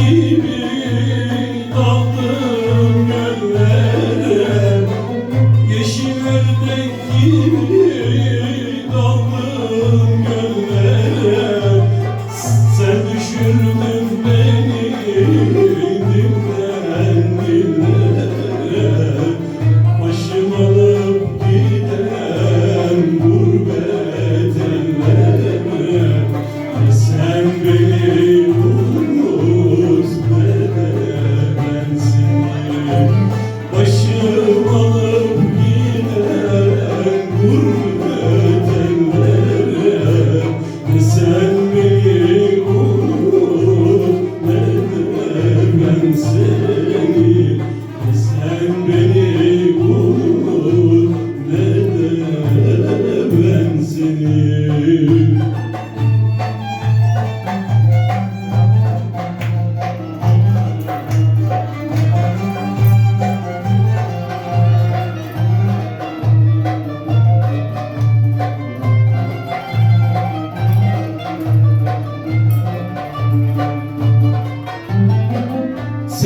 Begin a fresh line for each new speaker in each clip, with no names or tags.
gibi. Senhor.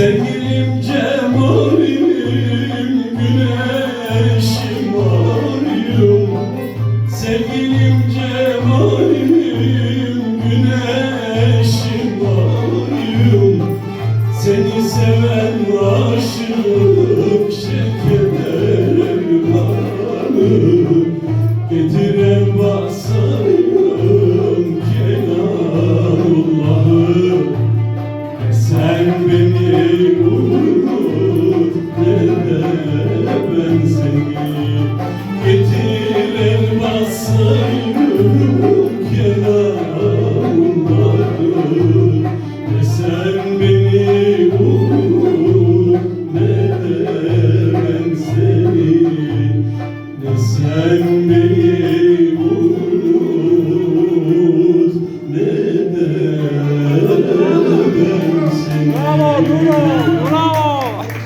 Sevgilim cemalim güneşim arıyor. Sevgilim cemalim güneşim arıyor. Seni seven aşık şeker sen beni vur ne de ben seni Ne sen beni vur ne de ben seni Bravo, bravo.